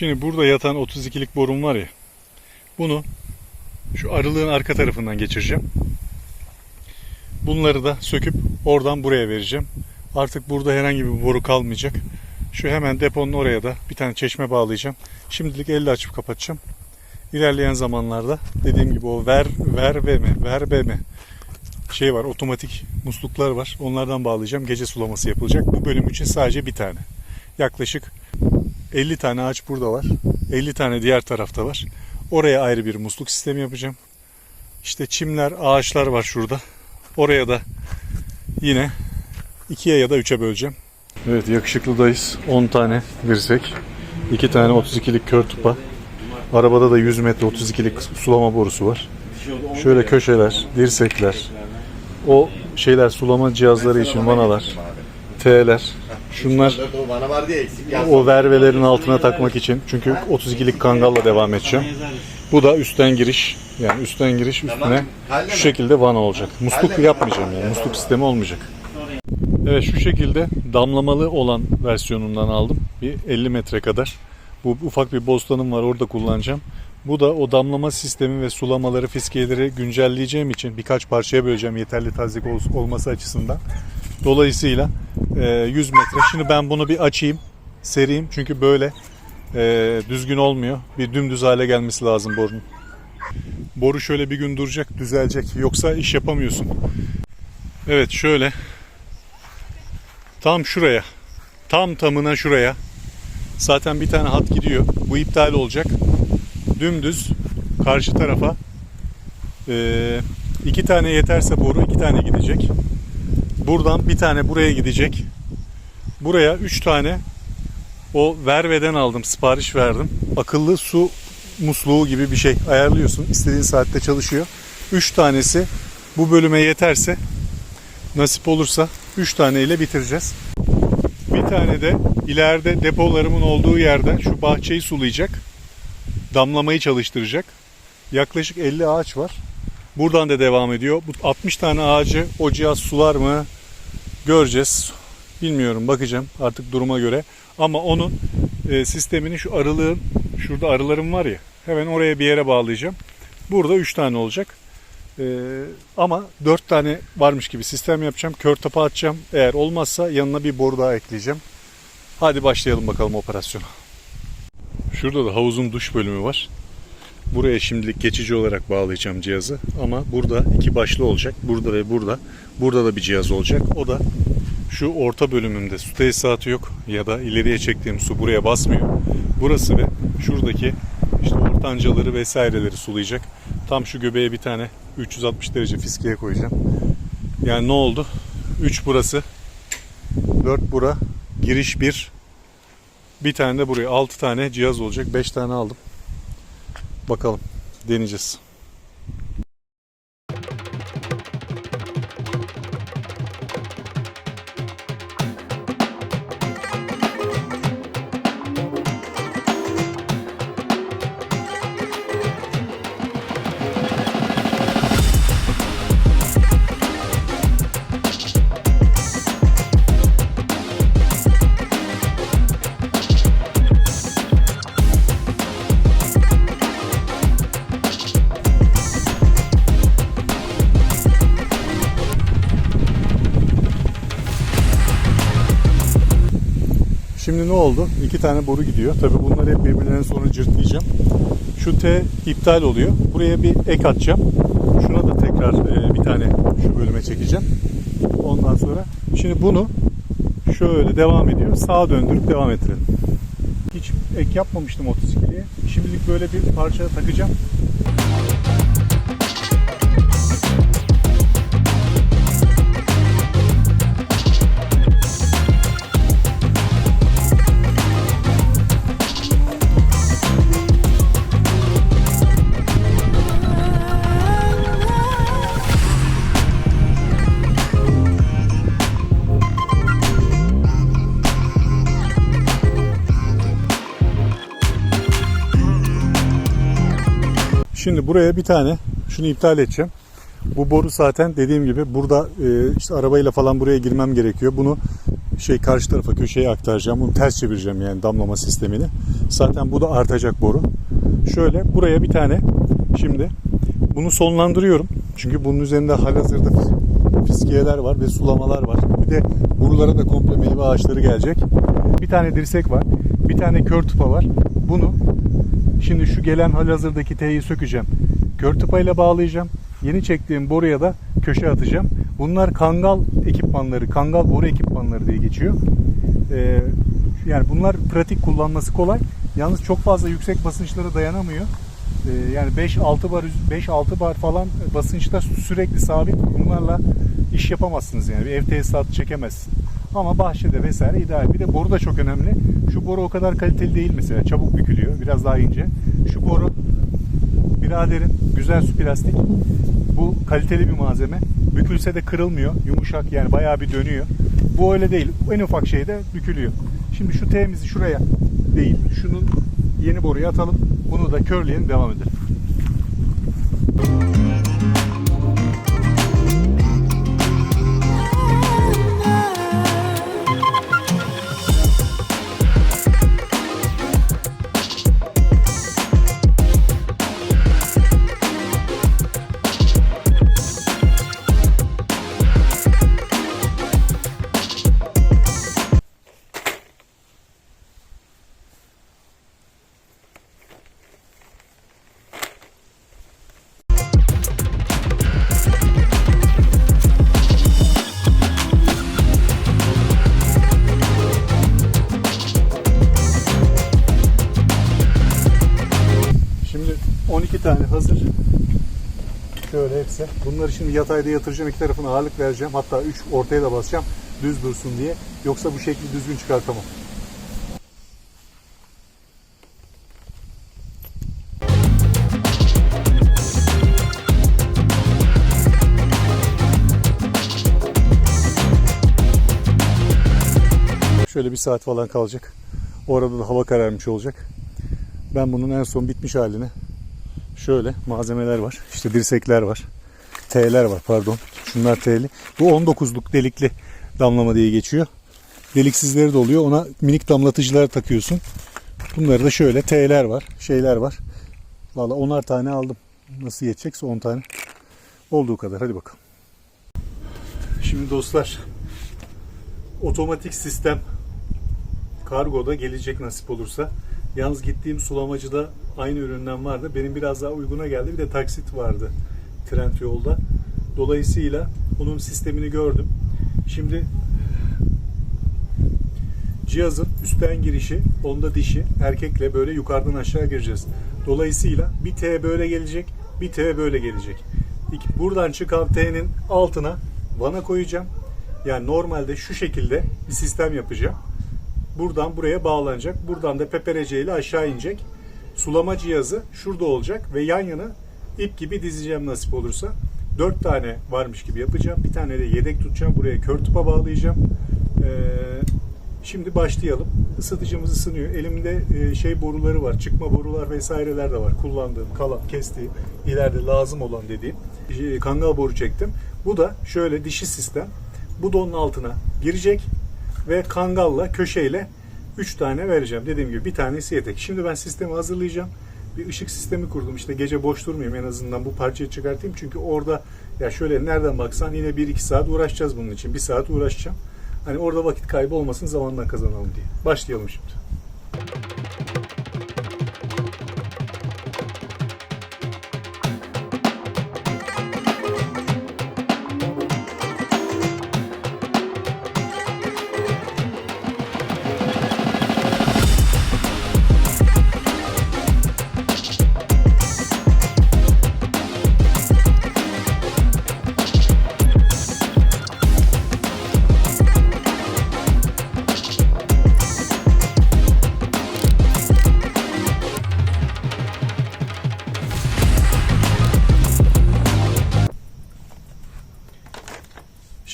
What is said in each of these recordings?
Şimdi burada yatan 32'lik borum var ya. Bunu şu arılığın arka tarafından geçireceğim. Bunları da söküp oradan buraya vereceğim. Artık burada herhangi bir boru kalmayacak. Şu hemen deponun oraya da bir tane çeşme bağlayacağım. Şimdilik elle açıp kapatacağım. İlerleyen zamanlarda dediğim gibi o ver ver ve mi ver be mi şey var otomatik musluklar var. Onlardan bağlayacağım. Gece sulaması yapılacak. Bu bölüm için sadece bir tane. Yaklaşık 50 tane ağaç burada var. 50 tane diğer tarafta var. Oraya ayrı bir musluk sistemi yapacağım. İşte çimler, ağaçlar var şurada. Oraya da yine ikiye ya da üçe böleceğim. Evet yakışıklıdayız. 10 tane dirsek. 2 tane 32'lik kör tupa. Arabada da 100 metre 32'lik sulama borusu var. Şöyle köşeler, dirsekler, o şeyler sulama cihazları için vanalar, T'ler. Şunlar O vervelerin altına takmak için. Çünkü 32'lik kangalla devam edeceğim. Bu da üstten giriş. Yani üstten giriş üstüne şu şekilde vana olacak. Musluk yapmayacağım yani. Musluk sistemi olmayacak. Evet şu şekilde damlamalı olan versiyonundan aldım. Bir 50 metre kadar. Bu ufak bir bostanım var orada kullanacağım. Bu da o damlama sistemi ve sulamaları, fiskiyeleri güncelleyeceğim için birkaç parçaya böleceğim yeterli tazik ol- olması açısından. Dolayısıyla e, 100 metre. Şimdi ben bunu bir açayım, sereyim. Çünkü böyle e, düzgün olmuyor. Bir dümdüz hale gelmesi lazım borunun. Boru şöyle bir gün duracak, düzelecek. Yoksa iş yapamıyorsun. Evet şöyle. Tam şuraya. Tam tamına şuraya. Zaten bir tane hat gidiyor. Bu iptal olacak. Dümdüz karşı tarafa e, iki tane yeterse boru iki tane gidecek. Buradan bir tane buraya gidecek. Buraya üç tane o Verve'den aldım. Sipariş verdim. Akıllı su musluğu gibi bir şey ayarlıyorsun. İstediğin saatte çalışıyor. Üç tanesi bu bölüme yeterse nasip olursa üç taneyle bitireceğiz. Bir tane de ileride depolarımın olduğu yerde şu bahçeyi sulayacak. Damlamayı çalıştıracak. Yaklaşık 50 ağaç var. Buradan da devam ediyor. Bu 60 tane ağacı o cihaz sular mı? Göreceğiz. Bilmiyorum bakacağım artık duruma göre. Ama onun e, sistemini şu arılığın şurada arılarım var ya hemen oraya bir yere bağlayacağım. Burada 3 tane olacak. E, ama 4 tane varmış gibi sistem yapacağım. Kör tapa atacağım. Eğer olmazsa yanına bir boru daha ekleyeceğim. Hadi başlayalım bakalım operasyona. Şurada da havuzun duş bölümü var. Buraya şimdilik geçici olarak bağlayacağım cihazı. Ama burada iki başlı olacak. Burada ve burada. Burada da bir cihaz olacak. O da şu orta bölümümde su tesisatı yok ya da ileriye çektiğim su buraya basmıyor. Burası ve şuradaki işte ortancaları vesaireleri sulayacak. Tam şu göbeğe bir tane 360 derece fiskiye koyacağım. Yani ne oldu? 3 burası. 4 bura. Giriş 1. Bir tane de buraya 6 tane cihaz olacak. 5 tane aldım. Bakalım. Deneyeceğiz. Ne oldu? İki tane boru gidiyor. Tabi bunları hep birbirlerinin sonra cırtlayacağım. Şu T iptal oluyor. Buraya bir ek atacağım. Şuna da tekrar e, bir tane şu bölüme çekeceğim. Ondan sonra şimdi bunu şöyle devam ediyor. Sağa döndürüp devam ettirelim. Hiç ek yapmamıştım 32'liye. Şimdilik böyle bir parça takacağım. Şimdi buraya bir tane şunu iptal edeceğim. Bu boru zaten dediğim gibi burada e, işte arabayla falan buraya girmem gerekiyor. Bunu şey karşı tarafa köşeye aktaracağım. Bunu ters çevireceğim yani damlama sistemini. Zaten bu da artacak boru. Şöyle buraya bir tane şimdi bunu sonlandırıyorum. Çünkü bunun üzerinde halihazırda fiskiyeler var ve sulamalar var. Bir de buralara da komple meyve ağaçları gelecek. Bir tane dirsek var. Bir tane kör tıpa var. Bunu şimdi şu gelen halihazırdaki T'yi sökeceğim. Kör tıpayla bağlayacağım. Yeni çektiğim boruya da köşe atacağım. Bunlar kangal ekipmanları, kangal boru ekipmanları diye geçiyor. Ee, yani bunlar pratik kullanması kolay. Yalnız çok fazla yüksek basınçlara dayanamıyor. Ee, yani 5-6 bar 5-6 bar falan basınçta sürekli sabit bunlarla iş yapamazsınız yani. Bir ev tesisatı çekemezsin. Ama bahçede vesaire ideal. Bir de boru da çok önemli. Şu boru o kadar kaliteli değil mesela. Çabuk bükülüyor. Biraz daha ince. Şu boru biraderin güzel su plastik. Bu kaliteli bir malzeme. Bükülse de kırılmıyor. Yumuşak yani bayağı bir dönüyor. Bu öyle değil. En ufak şeyde bükülüyor. Şimdi şu T'mizi şuraya değil. Şunun yeni boruya atalım. Bunu da körleyelim devam edelim. Bunları şimdi yatayda yatıracağım. iki tarafına ağırlık vereceğim. Hatta 3 ortaya da basacağım. Düz dursun diye. Yoksa bu şekli düzgün çıkartamam. Şöyle bir saat falan kalacak. O arada da hava kararmış olacak. Ben bunun en son bitmiş halini şöyle malzemeler var. İşte dirsekler var. T'ler var pardon. Şunlar T'li. Bu 19'luk delikli damlama diye geçiyor. Deliksizleri de oluyor. Ona minik damlatıcılar takıyorsun. Bunları da şöyle T'ler var. Şeyler var. Valla 10'ar tane aldım. Nasıl yetecekse 10 tane. Olduğu kadar. Hadi bakalım. Şimdi dostlar otomatik sistem kargoda gelecek nasip olursa. Yalnız gittiğim sulamacıda aynı üründen vardı. Benim biraz daha uyguna geldi. Bir de taksit vardı trend yolda. Dolayısıyla onun sistemini gördüm. Şimdi cihazın üstten girişi, onda dişi, erkekle böyle yukarıdan aşağı gireceğiz. Dolayısıyla bir T böyle gelecek, bir T böyle gelecek. Buradan çıkan T'nin altına vana koyacağım. Yani normalde şu şekilde bir sistem yapacağım. Buradan buraya bağlanacak. Buradan da peperece ile aşağı inecek. Sulama cihazı şurada olacak ve yan yana ip gibi dizeceğim nasip olursa. Dört tane varmış gibi yapacağım. Bir tane de yedek tutacağım. Buraya kör tıpa bağlayacağım. Ee, şimdi başlayalım. Isıtıcımız ısınıyor. Elimde e, şey boruları var. Çıkma borular vesaireler de var. Kullandığım, kalan, kestiğim, ileride lazım olan dediğim. e, Kangal boru çektim. Bu da şöyle dişi sistem. Bu da onun altına girecek ve kangalla köşeyle 3 tane vereceğim. Dediğim gibi bir tanesi yetek. Şimdi ben sistemi hazırlayacağım. Bir ışık sistemi kurdum. İşte gece boş durmayayım en azından bu parçayı çıkartayım. Çünkü orada ya şöyle nereden baksan yine 1-2 saat uğraşacağız bunun için. 1 saat uğraşacağım. Hani orada vakit kaybı olmasın zamandan kazanalım diye. Başlayalım şimdi.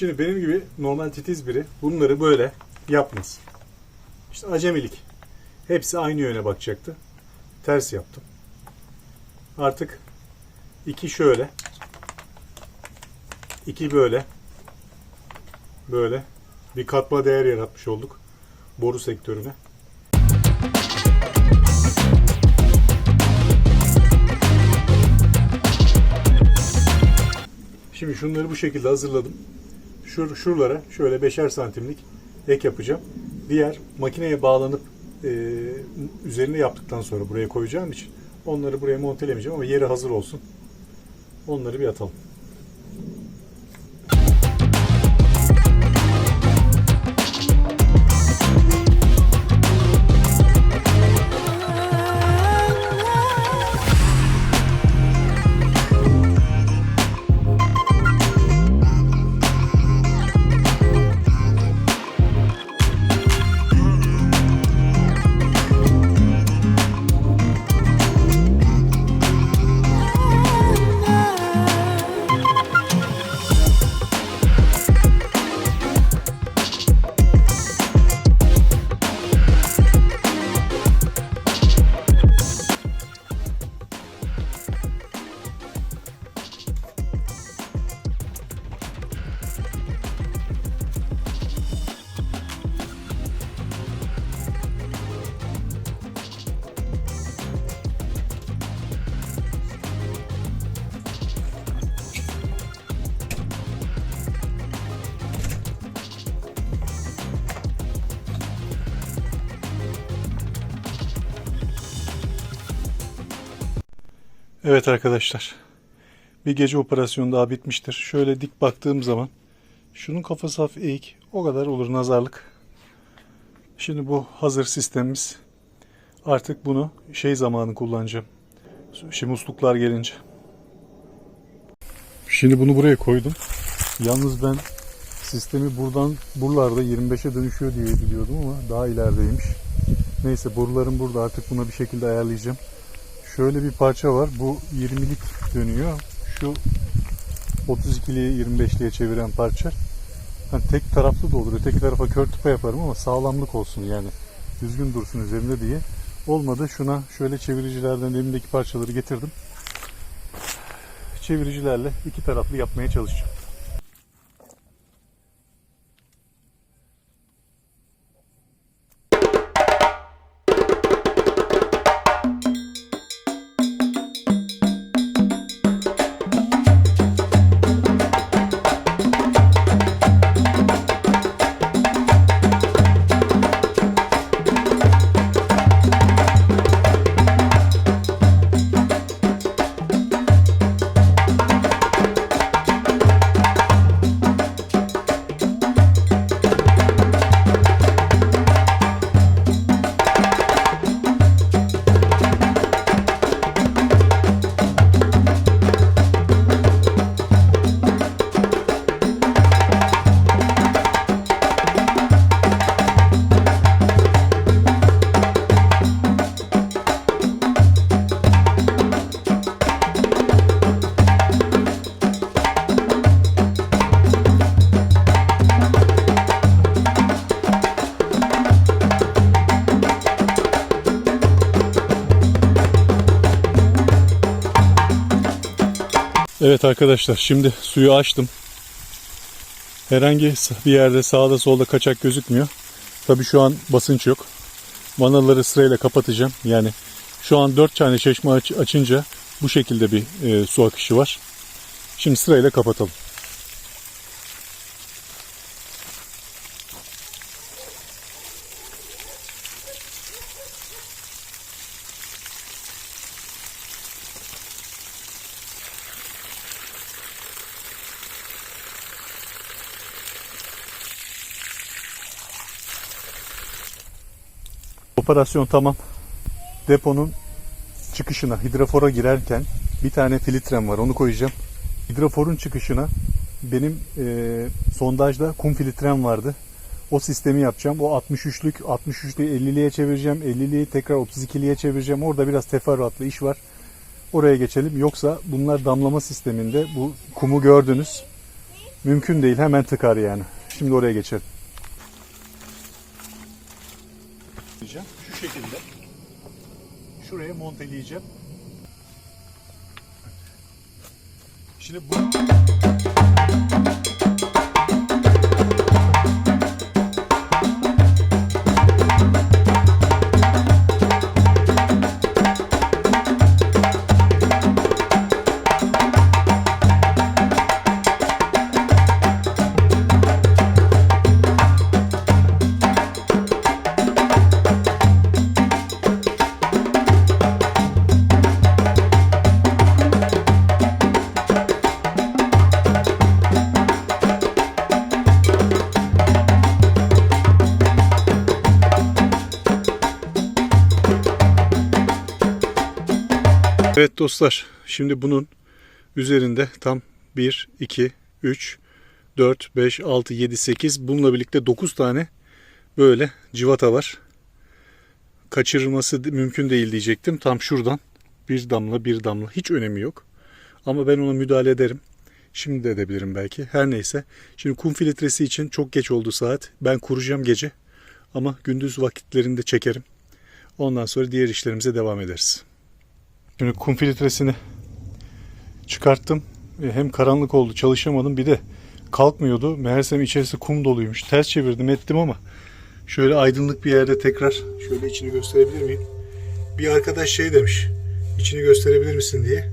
Şimdi benim gibi normal titiz biri bunları böyle yapmaz. İşte acemilik. Hepsi aynı yöne bakacaktı. Ters yaptım. Artık iki şöyle. iki böyle. Böyle. bir katma değer yaratmış olduk boru sektörüne. Şimdi şunları bu şekilde hazırladım. Şur, şuralara şöyle beşer santimlik ek yapacağım. Diğer makineye bağlanıp e, üzerine yaptıktan sonra buraya koyacağım için onları buraya montelemeyeceğim ama yeri hazır olsun. Onları bir atalım. Evet arkadaşlar. Bir gece operasyonu daha bitmiştir. Şöyle dik baktığım zaman şunun kafası hafif eğik. O kadar olur nazarlık. Şimdi bu hazır sistemimiz. Artık bunu şey zamanı kullanacağım. Şimdi musluklar gelince. Şimdi bunu buraya koydum. Yalnız ben sistemi buradan buralarda 25'e dönüşüyor diye biliyordum ama daha ilerideymiş. Neyse borularım burada artık buna bir şekilde ayarlayacağım. Şöyle bir parça var. Bu 20'lik dönüyor. Şu 32'liye 25'liye çeviren parça. Hani tek taraflı da olur. Öteki tarafa kör tıpa yaparım ama sağlamlık olsun yani. Düzgün dursun üzerinde diye. Olmadı. Şuna şöyle çeviricilerden elimdeki parçaları getirdim. Çeviricilerle iki taraflı yapmaya çalışacağım. Evet arkadaşlar şimdi suyu açtım. Herhangi bir yerde sağda solda kaçak gözükmüyor. Tabi şu an basınç yok. Vanaları sırayla kapatacağım. Yani şu an 4 tane çeşme aç- açınca bu şekilde bir e, su akışı var. Şimdi sırayla kapatalım. Operasyon tamam. Deponun çıkışına hidrofora girerken bir tane filtrem var onu koyacağım. Hidroforun çıkışına benim e, sondajda kum filtrem vardı. O sistemi yapacağım. O 63'lük 63'lü 50'liye çevireceğim. 50'liyi tekrar 32'liye çevireceğim. Orada biraz teferruatlı iş var. Oraya geçelim. Yoksa bunlar damlama sisteminde bu kumu gördünüz. Mümkün değil. Hemen tıkar yani. Şimdi oraya geçelim. Monteleyeceğim. Şu şekilde. Şuraya monteleyeceğim. Şimdi bu Evet dostlar, şimdi bunun üzerinde tam 1, 2, 3, 4, 5, 6, 7, 8 bununla birlikte 9 tane böyle civata var. Kaçırılması mümkün değil diyecektim. Tam şuradan bir damla bir damla hiç önemi yok. Ama ben ona müdahale ederim. Şimdi de edebilirim belki. Her neyse. Şimdi kum filtresi için çok geç oldu saat. Ben kuracağım gece. Ama gündüz vakitlerinde çekerim. Ondan sonra diğer işlerimize devam ederiz. Şimdi kum filtresini çıkarttım. Hem karanlık oldu çalışamadım bir de kalkmıyordu. Meğersem içerisi kum doluymuş. Ters çevirdim ettim ama şöyle aydınlık bir yerde tekrar şöyle içini gösterebilir miyim? Bir arkadaş şey demiş. İçini gösterebilir misin diye.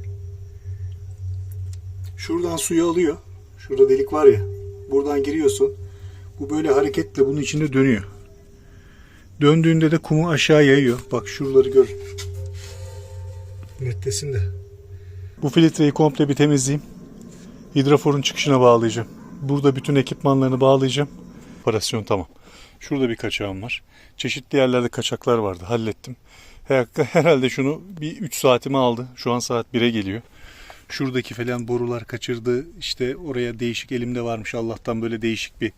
Şuradan suyu alıyor. Şurada delik var ya. Buradan giriyorsun. Bu böyle hareketle bunun içinde dönüyor. Döndüğünde de kumu aşağı yayıyor. Bak şuraları gör. Netlesin de. Bu filtreyi komple bir temizleyeyim. Hidroforun çıkışına bağlayacağım. Burada bütün ekipmanlarını bağlayacağım. Operasyon tamam. Şurada bir kaçağım var. Çeşitli yerlerde kaçaklar vardı. Hallettim. Her- Herhalde şunu bir 3 saatimi aldı. Şu an saat 1'e geliyor. Şuradaki falan borular kaçırdı. İşte oraya değişik elimde varmış. Allah'tan böyle değişik bir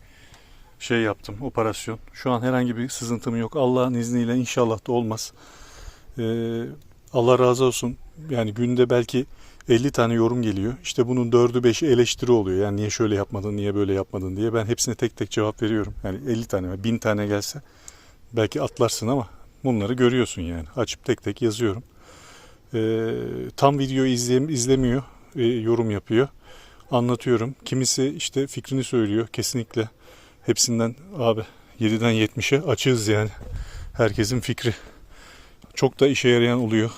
şey yaptım. Operasyon. Şu an herhangi bir sızıntım yok. Allah'ın izniyle inşallah da olmaz. Ee, Allah razı olsun. Yani günde belki 50 tane yorum geliyor. İşte bunun 4'ü 5'i eleştiri oluyor. Yani niye şöyle yapmadın, niye böyle yapmadın diye. Ben hepsine tek tek cevap veriyorum. Yani 50 tane, 1000 tane gelse belki atlarsın ama bunları görüyorsun yani. Açıp tek tek yazıyorum. Ee, tam videoyu izleyem- izlemiyor, e, yorum yapıyor. Anlatıyorum. Kimisi işte fikrini söylüyor. Kesinlikle hepsinden abi 7'den 70'e açığız yani. Herkesin fikri. Çok da işe yarayan oluyor.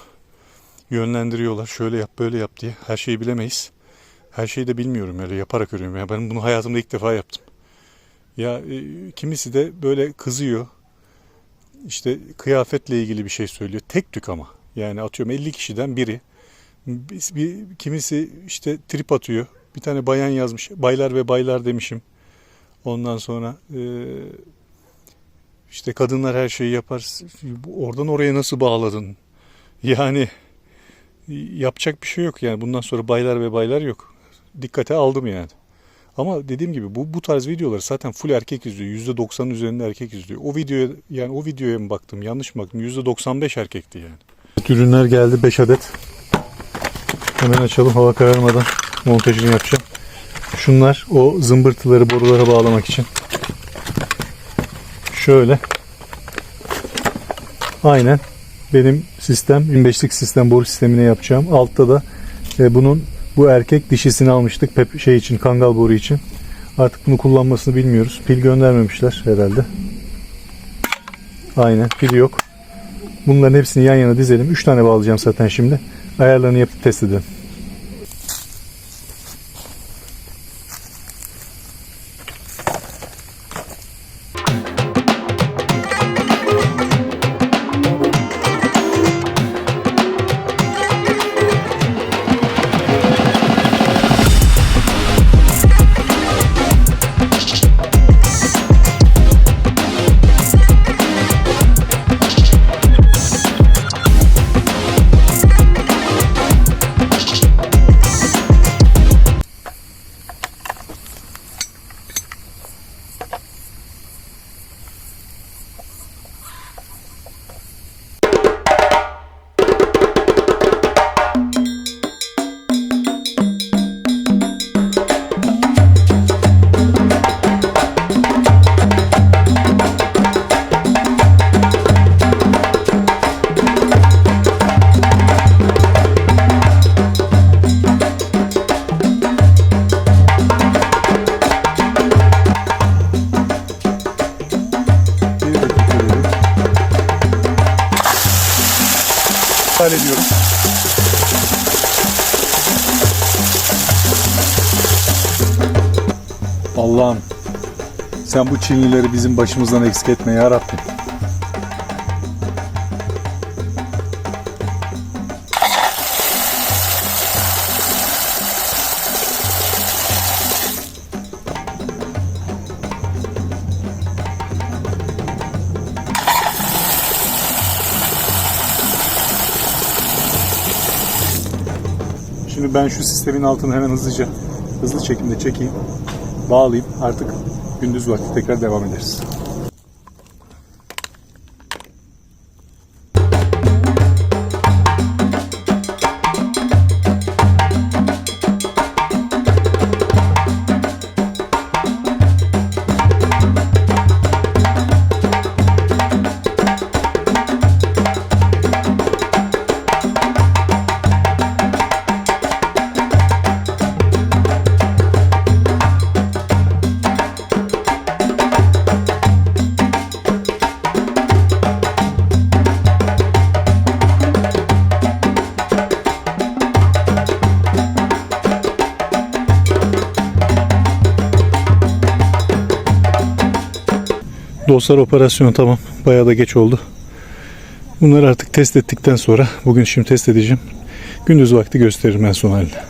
Yönlendiriyorlar. Şöyle yap böyle yap diye. Her şeyi bilemeyiz. Her şeyi de bilmiyorum öyle yaparak öğreniyorum. Ya ben bunu hayatımda ilk defa yaptım. Ya e, kimisi de böyle kızıyor. İşte kıyafetle ilgili bir şey söylüyor. Tek tük ama. Yani atıyorum 50 kişiden biri. Bir, bir- kimisi işte trip atıyor. Bir tane bayan yazmış. Baylar ve baylar demişim. Ondan sonra e, işte kadınlar her şeyi yapar. Oradan oraya nasıl bağladın? Yani yapacak bir şey yok yani. Bundan sonra baylar ve baylar yok. Dikkate aldım yani. Ama dediğim gibi bu bu tarz videoları zaten full erkek izliyor. %90'ın üzerinde erkek izliyor. O videoya yani o videoya mı baktım? Yanlış mı baktım? %95 erkekti yani. Ürünler geldi 5 adet. Hemen açalım hava kararmadan montajını yapacağım. Şunlar o zımbırtıları borulara bağlamak için. Şöyle. Aynen benim sistem 25'lik sistem boru sistemine yapacağım. Altta da e, bunun bu erkek dişisini almıştık pep şey için kangal boru için. Artık bunu kullanmasını bilmiyoruz. Pil göndermemişler herhalde. Aynen pil yok. Bunların hepsini yan yana dizelim. 3 tane bağlayacağım zaten şimdi. Ayarlarını yapıp test edelim. İptal ediyorum. Allah'ım sen bu Çinlileri bizim başımızdan eksik etme ya Rabbim. Sistemin altını hemen hızlıca hızlı çekimde çekeyim. Bağlayayım. Artık gündüz vakti tekrar devam ederiz. Dostlar operasyon tamam. Bayağı da geç oldu. Bunları artık test ettikten sonra bugün şimdi test edeceğim. Gündüz vakti gösteririm en son halde.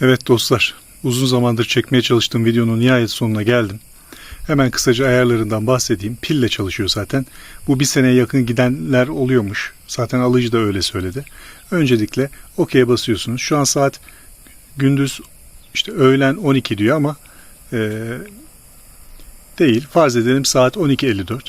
Evet dostlar. Uzun zamandır çekmeye çalıştığım videonun nihayet sonuna geldim. Hemen kısaca ayarlarından bahsedeyim. Pille çalışıyor zaten. Bu bir seneye yakın gidenler oluyormuş. Zaten alıcı da öyle söyledi. Öncelikle OK'ye basıyorsunuz. Şu an saat gündüz işte öğlen 12 diyor ama değil. Farz edelim saat 12.54.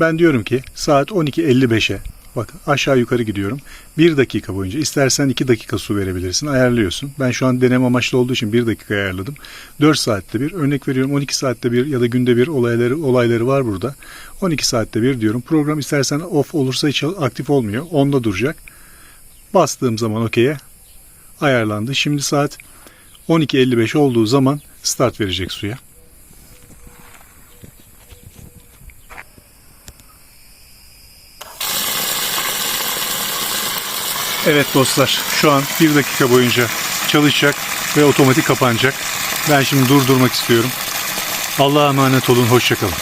Ben diyorum ki saat 12.55'e bak aşağı yukarı gidiyorum. 1 dakika boyunca istersen 2 dakika su verebilirsin. Ayarlıyorsun. Ben şu an deneme amaçlı olduğu için 1 dakika ayarladım. 4 saatte bir örnek veriyorum 12 saatte bir ya da günde bir olayları olayları var burada. 12 saatte bir diyorum. Program istersen off olursa hiç aktif olmuyor. Onda duracak. Bastığım zaman okey'e ayarlandı. Şimdi saat 12.55 olduğu zaman start verecek suya. Evet dostlar şu an bir dakika boyunca çalışacak ve otomatik kapanacak. Ben şimdi durdurmak istiyorum. Allah'a emanet olun. Hoşçakalın.